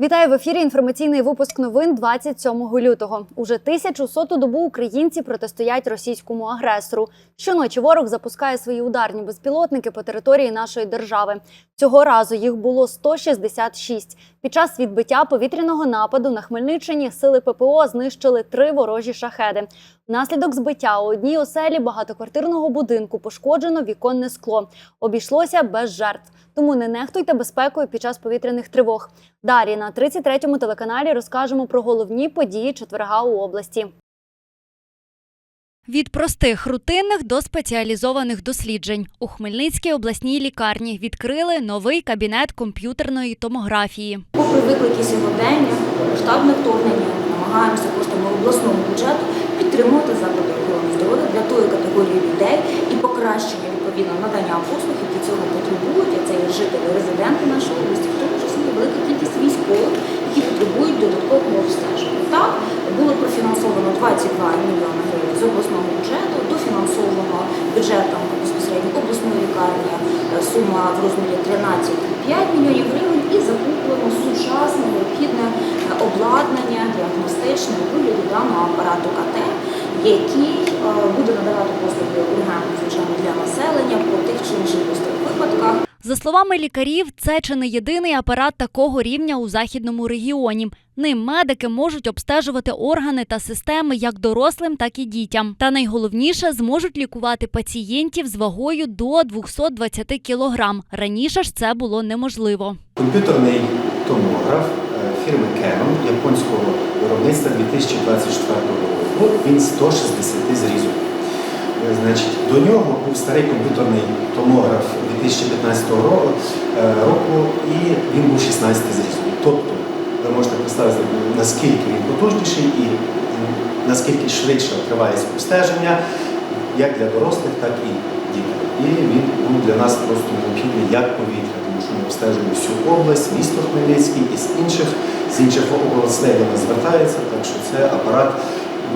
Вітаю в ефірі. Інформаційний випуск новин 27 лютого. Уже 1100-ту добу українці протистоять російському агресору. Щоночі ворог запускає свої ударні безпілотники по території нашої держави. Цього разу їх було 166. Під час відбиття повітряного нападу на Хмельниччині сили ППО знищили три ворожі шахеди. Внаслідок збиття у одній оселі багатоквартирного будинку пошкоджено віконне скло. Обійшлося без жертв. Тому не нехтуйте безпекою під час повітряних тривог. Далі на 33-му телеканалі розкажемо про головні події четверга у області. Від простих рутинних до спеціалізованих досліджень у Хмельницькій обласній лікарні відкрили новий кабінет комп'ютерної томографії. Попри виклики сьогодення, штабне вторгнення, намагаємося коштами обласного бюджету підтримувати заклади охорони здоров'я для тої категорії людей і покращення відповідно надання послуг, які цього потребують. А це є жителі, резиденти нашої області, в тому числі велика кількість військових, які потребують додаткового обстеження. Так було профінансовано 22 мільйони гривень з обласного бюджету, дофінансовано бюджетом безпосередньо обласної лікарні е, сума в розмірі 13,5 мільйонів гривень і закуплено сучасне необхідне обладнання діагностичне у вигляді апарату КТ, який е, буде надавати послуги ургентно звичайно для населення по тих чи інших випадках. За словами лікарів, це чи не єдиний апарат такого рівня у західному регіоні. Ним медики можуть обстежувати органи та системи як дорослим, так і дітям. Та найголовніше зможуть лікувати пацієнтів з вагою до 220 кілограм. Раніше ж це було неможливо. Комп'ютерний томограф фірми Canon японського виробництва 2024 року. Він 160 зрізу. Е, Значить, до нього був старий комп'ютерний томограф 2015 е, року, і він був 16 зрізу. Тобто, ви можете представити, наскільки він потужніший і наскільки швидше триває обстеження, як для дорослих, так і дітей. І він був для нас просто необхідний як повітря, тому що ми обстежуємо всю область, місто Хмельницький і з інших, з інших областей до нас звертаються, так що це апарат,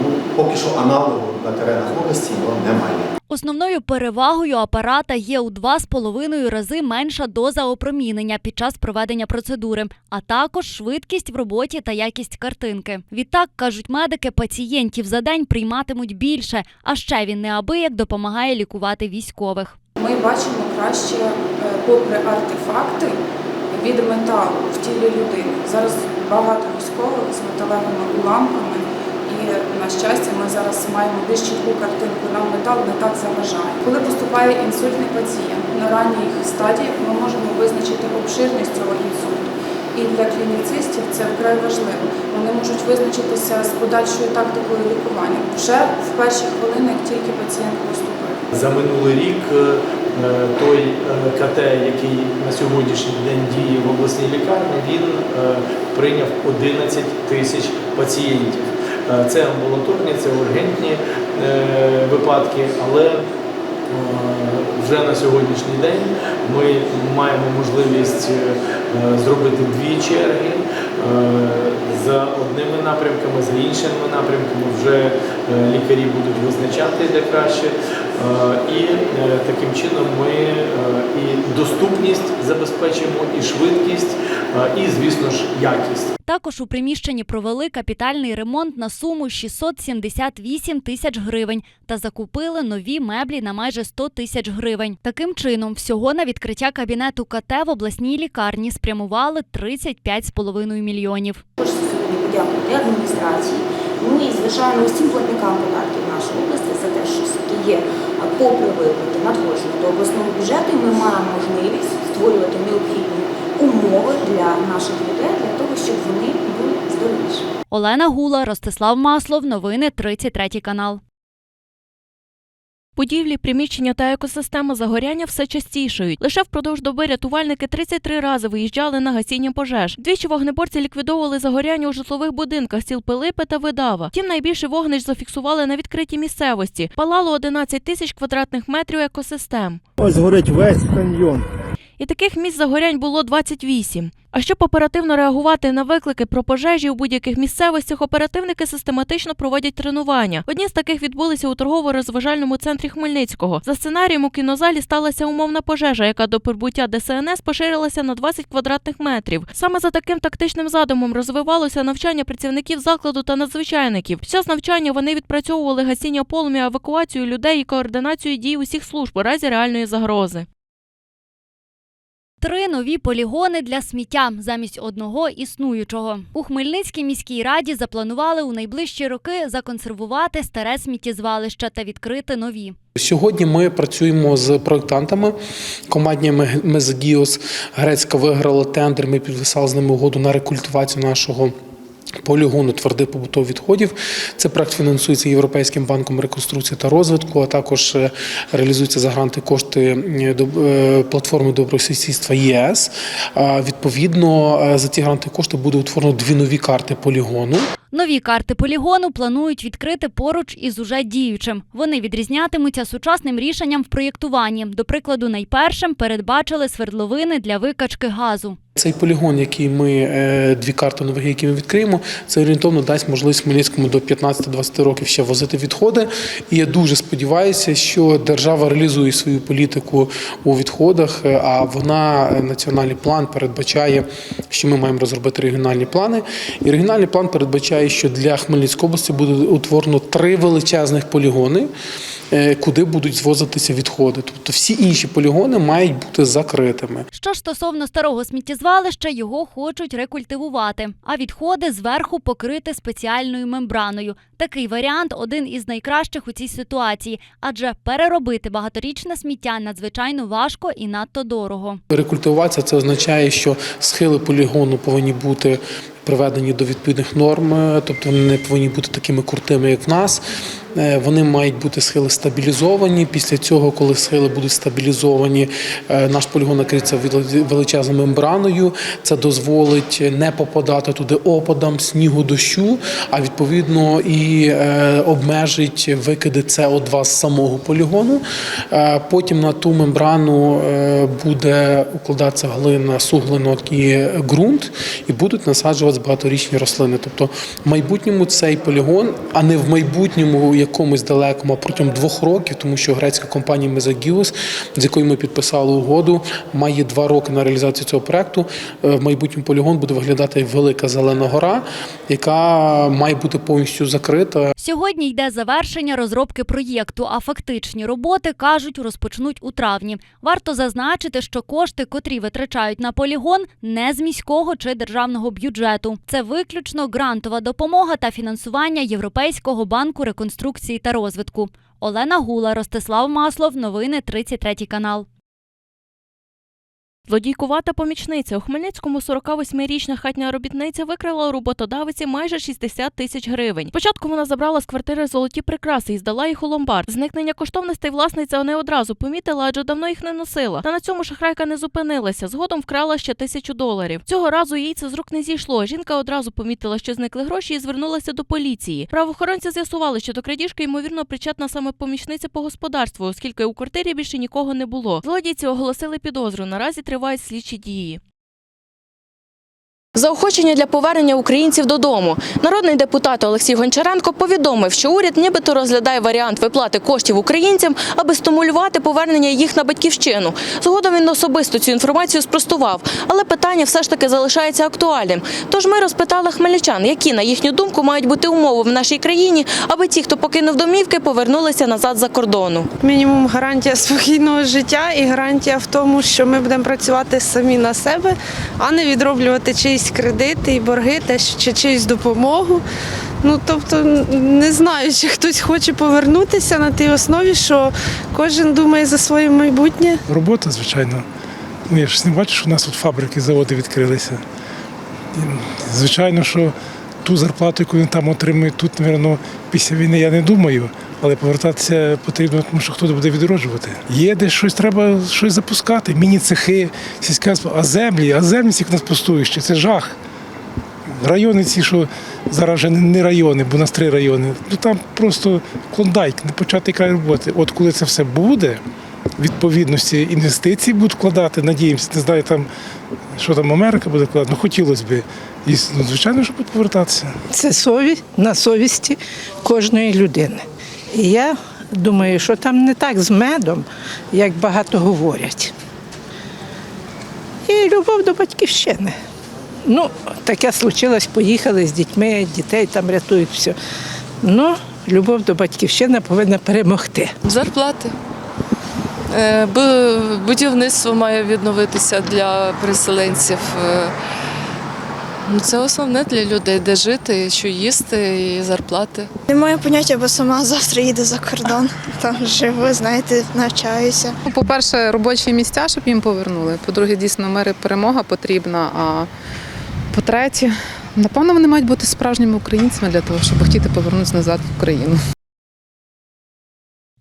ну, поки що аналогу на теренах області його немає. Основною перевагою апарата є у 2,5 рази менша доза опромінення під час проведення процедури, а також швидкість в роботі та якість картинки. Відтак кажуть медики, пацієнтів за день прийматимуть більше, а ще він неабияк допомагає лікувати військових. Ми бачимо краще, е, попри артефакти, від металу в тілі людини. Зараз багато військових з металевими уламками, і на щастя, ми зараз маємо більш чітку картинку. Нам метал не так заважає. Коли поступає інсультний пацієнт на ранніх стадіях, ми можемо визначити обширність цього інсульту. І для клініцистів це вкрай важливо. Вони можуть визначитися з подальшою тактикою лікування вже в перші хвилини, як тільки пацієнт поступив. За минулий рік е, той е, КТ, який на сьогоднішній день діє в обласній лікарні, він е, прийняв 11 тисяч пацієнтів. Е, Це амбулаторні, це ургентні е, випадки, але е, вже на сьогоднішній день ми маємо можливість е, зробити дві черги е, за одними напрямками, за іншими напрямками. Вже е, лікарі будуть визначати де краще. Е, І е, таким чином ми е, і доступність забезпечимо, і швидкість, е, і, звісно ж, якість. Також у приміщенні провели капітальний ремонт на суму 678 тисяч гривень та закупили нові меблі на майже 100 тисяч гривень. Таким чином, всього на відкриття кабінету КТ в обласній лікарні спрямували 35,5 мільйонів. Хочеться сьогодні подякувати адміністрації, і звичайно усім платникам податків нашої області за те, що все-таки є, попри виплати надходження до обласного бюджету, і ми маємо можливість створювати необхідні умови для наших людей для того, щоб вони були здоровіші. Олена Гула, Ростислав Маслов. Новини 33 канал. Будівлі, приміщення та екосистема загоряння все частішають. Лише впродовж доби рятувальники 33 рази виїжджали на гасіння пожеж. Двічі вогнеборці ліквідовували загоряння у житлових будинках сіл Пилипи та Видава. Втім, найбільше вогнищ зафіксували на відкритій місцевості. Палало 11 тисяч квадратних метрів екосистем. Ось горить весь каньйон. І таких місць загорянь було 28. А щоб оперативно реагувати на виклики про пожежі у будь-яких місцевостях, оперативники систематично проводять тренування. Одні з таких відбулися у торгово-розважальному центрі Хмельницького. За сценарієм у кінозалі сталася умовна пожежа, яка до прибуття ДСНС поширилася на 20 квадратних метрів. Саме за таким тактичним задумом розвивалося навчання працівників закладу та надзвичайників. Під час навчання вони відпрацьовували гасіння полум'я, евакуацію людей і координацію дій усіх служб у разі реальної загрози. Три нові полігони для сміття замість одного існуючого. У Хмельницькій міській раді запланували у найближчі роки законсервувати старе сміттєзвалище та відкрити нові. Сьогодні ми працюємо з проєктантами. Компанія Мезодіос Грецька виграла тендер. Ми підписали з ними угоду на рекультивацію нашого. Полігону твердих побутових відходів. Це проект фінансується Європейським банком реконструкції та розвитку, а також е, реалізується за гранти кошти е, е, платформи добросусідства ЄС. Відповідно, за ті гранти кошти буде утворено дві нові карти полігону. Нові карти полігону планують відкрити поруч із уже діючим. Вони відрізнятимуться сучасним рішенням в проєктуванні. До прикладу, найпершим передбачили свердловини для викачки газу. Цей полігон, який ми е, дві карти нових, які ми відкриємо, це орієнтовно дасть можливість Хмельницькому до 15-20 років ще возити відходи. І я дуже сподіваюся, що держава реалізує свою політику у відходах. е, А вона е, національний план передбачає, що ми маємо розробити регіональні плани. І регіональний план передбачає, що для Хмельницької області буде утворено три величезних полігони, куди будуть звозитися відходи. Тобто всі інші полігони мають бути закритими. Що ж стосовно старого сміттєзвалища, його хочуть рекультивувати, а відходи зверху покрити спеціальною мембраною. Такий варіант один із найкращих у цій ситуації, адже переробити багаторічне сміття надзвичайно важко і надто дорого. Рекультивація це означає, що схили полігону повинні бути приведені до відповідних норм, тобто вони не повинні бути такими крутими, як в нас. Е, Вони мають бути схили стабілізовані. Після цього, коли схили будуть стабілізовані, е, наш полігон накриється величезною мембраною. Це дозволить не попадати туди опадам, снігу, дощу, а відповідно і е, обмежить викиди СО2 з самого полігону. Е, Потім на ту мембрану е, буде укладатися глина, суглинок і ґрунт, і будуть насаджуватися багаторічні рослини. Тобто в майбутньому цей полігон, а не в майбутньому якомусь далекому, а протягом двох років, тому що грецька компанія Мезагіус, з якою ми підписали угоду, має два роки на реалізацію цього проекту. В майбутньому полігон буде виглядати велика зелена гора, яка має бути повністю закрита. Сьогодні йде завершення розробки проєкту, а фактичні роботи кажуть розпочнуть у травні. Варто зазначити, що кошти, котрі витрачають на полігон, не з міського чи державного бюджету. Це виключно грантова допомога та фінансування Європейського банку реконструкції та розвитку. Олена Гула, Ростислав Маслов. Новини 33 канал. Злодійкувата помічниця у Хмельницькому 48-річна хатня робітниця викрила у роботодавиці майже 60 тисяч гривень. Спочатку вона забрала з квартири золоті прикраси і здала їх у ломбард. Зникнення коштовностей власниця не одразу помітила, адже давно їх не носила. Та на цьому шахрайка не зупинилася. Згодом вкрала ще тисячу доларів. Цього разу їй це з рук не зійшло. Жінка одразу помітила, що зникли гроші, і звернулася до поліції. Правоохоронці з'ясували, що до крадіжки ймовірно причетна саме помічниця по господарству, оскільки у квартирі більше нікого не було. Злодійці оголосили підозру. Наразі тривають слідчі дії. Заохочення для повернення українців додому. Народний депутат Олексій Гончаренко повідомив, що уряд нібито розглядає варіант виплати коштів українцям, аби стимулювати повернення їх на батьківщину. Згодом він особисто цю інформацію спростував, але питання все ж таки залишається актуальним. Тож ми розпитали хмельничан, які на їхню думку мають бути умови в нашій країні, аби ті, хто покинув домівки, повернулися назад за кордону. Мінімум гарантія спокійного життя і гарантія в тому, що ми будемо працювати самі на себе, а не відроблювати чиїсь кредити і борги, теж чи чиюсь допомогу. Ну тобто не знаю, чи хтось хоче повернутися на тій основі, що кожен думає за своє майбутнє. Робота, звичайно. Ну, я ж не бачу, що у нас тут фабрики, заводи відкрилися. Звичайно, що ту зарплату, яку він там отримує, тут, мабуть, після війни я не думаю, але повертатися потрібно, тому що хтось буде відроджувати. Є десь щось, треба щось запускати. Міні-цехи, сільська а землі, а землі всіх нас пустуючі, це жах. Райони ці, що зараз вже не райони, бо у нас три райони. Ну там просто клондайк, не початий край роботи. От коли це все буде, відповідності інвестицій будуть вкладати. Надіємося, не знаю там, що там Америка буде вкладати. Ну хотілося б. І ну, звичайно, що будуть повертатися. Це совість на совісті кожної людини. І я думаю, що там не так з медом, як багато говорять. І любов до батьківщини. Ну, таке случилось, поїхали з дітьми, дітей там рятують все. Ну, любов до батьківщини повинна перемогти. Зарплати. Е, бу- Будівництво має відновитися для переселенців. Е, ну, Це основне для людей, де жити, що їсти і зарплати. Немає поняття, бо сама завтра їду за кордон. Там живу, знаєте, навчаюся. Ну, По-перше, робочі місця, щоб їм повернули. По-друге, дійсно, мери перемога потрібна. А по-третє, напевно, вони мають бути справжніми українцями для того, щоб хотіти повернутися назад в Україну.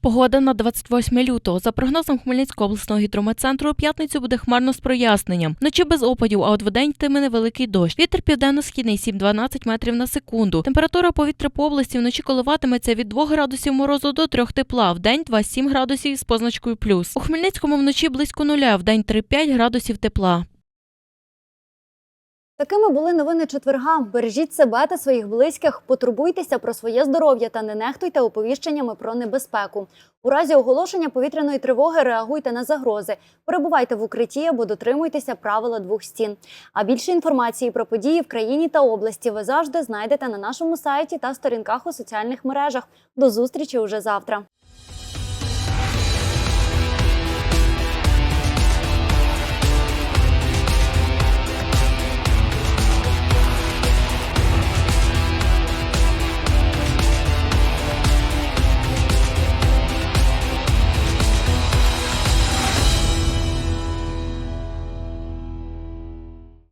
Погода на 28 лютого. За прогнозом Хмельницького обласного гідрометцентру, у п'ятницю буде хмарно з проясненням. Вночі без опадів, а от вдень йтиме невеликий дощ. Вітер південно-східний 7-12 метрів на секунду. Температура повітря по області вночі коливатиметься від 2 градусів морозу до 3 тепла, вдень 2-7 градусів з позначкою плюс. У Хмельницькому вночі близько нуля, вдень 3-5 градусів тепла. Такими були новини четверга. Бережіть себе та своїх близьких, потурбуйтеся про своє здоров'я та не нехтуйте оповіщеннями про небезпеку. У разі оголошення повітряної тривоги реагуйте на загрози, перебувайте в укритті або дотримуйтеся правила двох стін. А більше інформації про події в країні та області ви завжди знайдете на нашому сайті та сторінках у соціальних мережах. До зустрічі уже завтра.